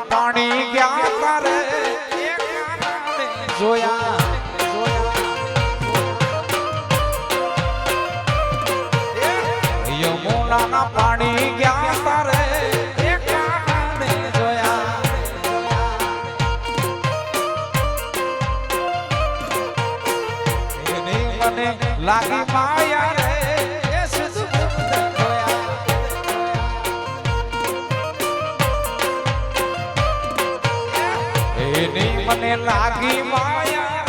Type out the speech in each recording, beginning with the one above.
પાણી ગયા તારે. જોયા યમુનાના પાણી ગયા તારે. લાગી માયા એની મને લાગી માયા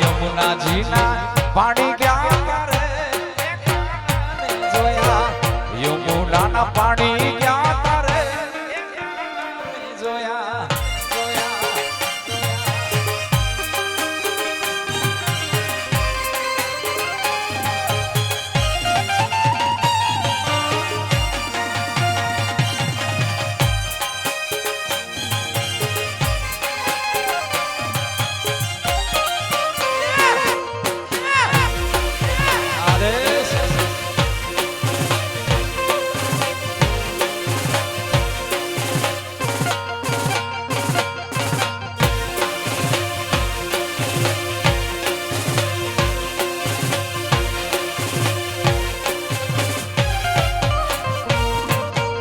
યમુનાજીના પાણી ગયા યમુનાના પાણી ગયા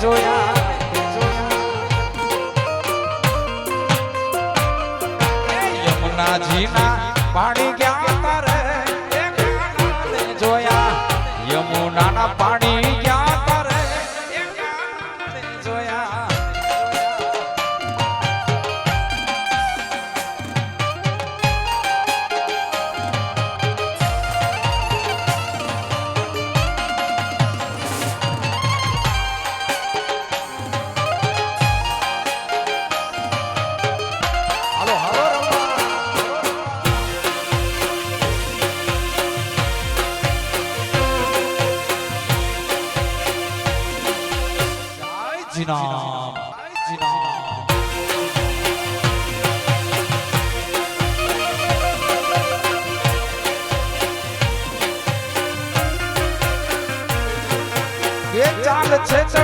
જોયા યમુનાજીના પાણી ક્યાં જિનાબ જિનાબ એ ચાલ છે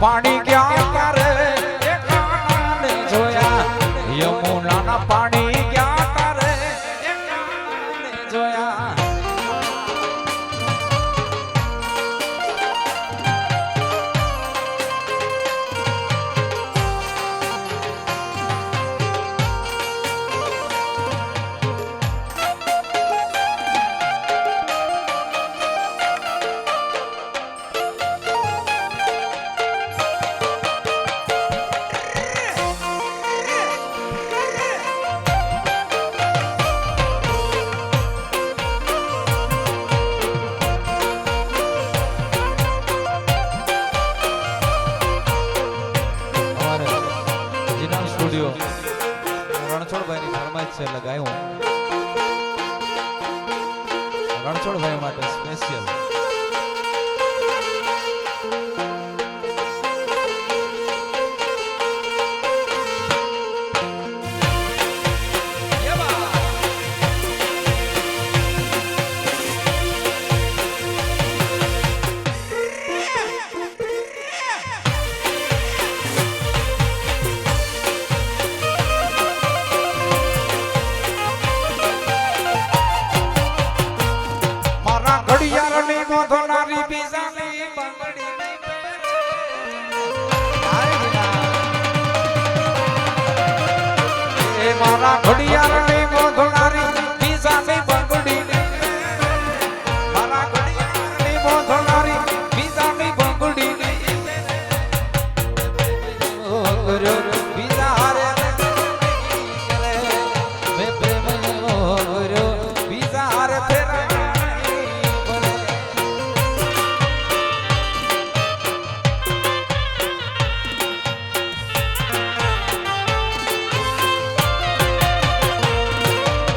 Party. રણછોડભાઈની ફરમાઈશ છે લગાવ્યું રણછોડભાઈ માટે સ્પેશિયલ મારા ઘડિયાળની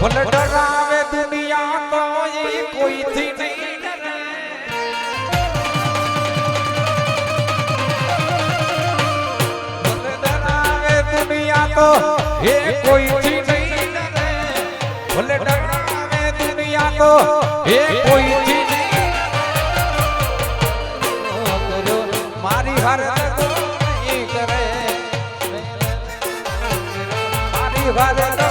ભલે ડરાવે દુનિયા તો એ કોઈથી નહીં ભલે ડરાવે દુનિયા તો એ કોઈથી નહીં ડરે. ભલે ડરાવે દુનિયા તો એ કોઈથી નહીં મારી હર કરે મારી હર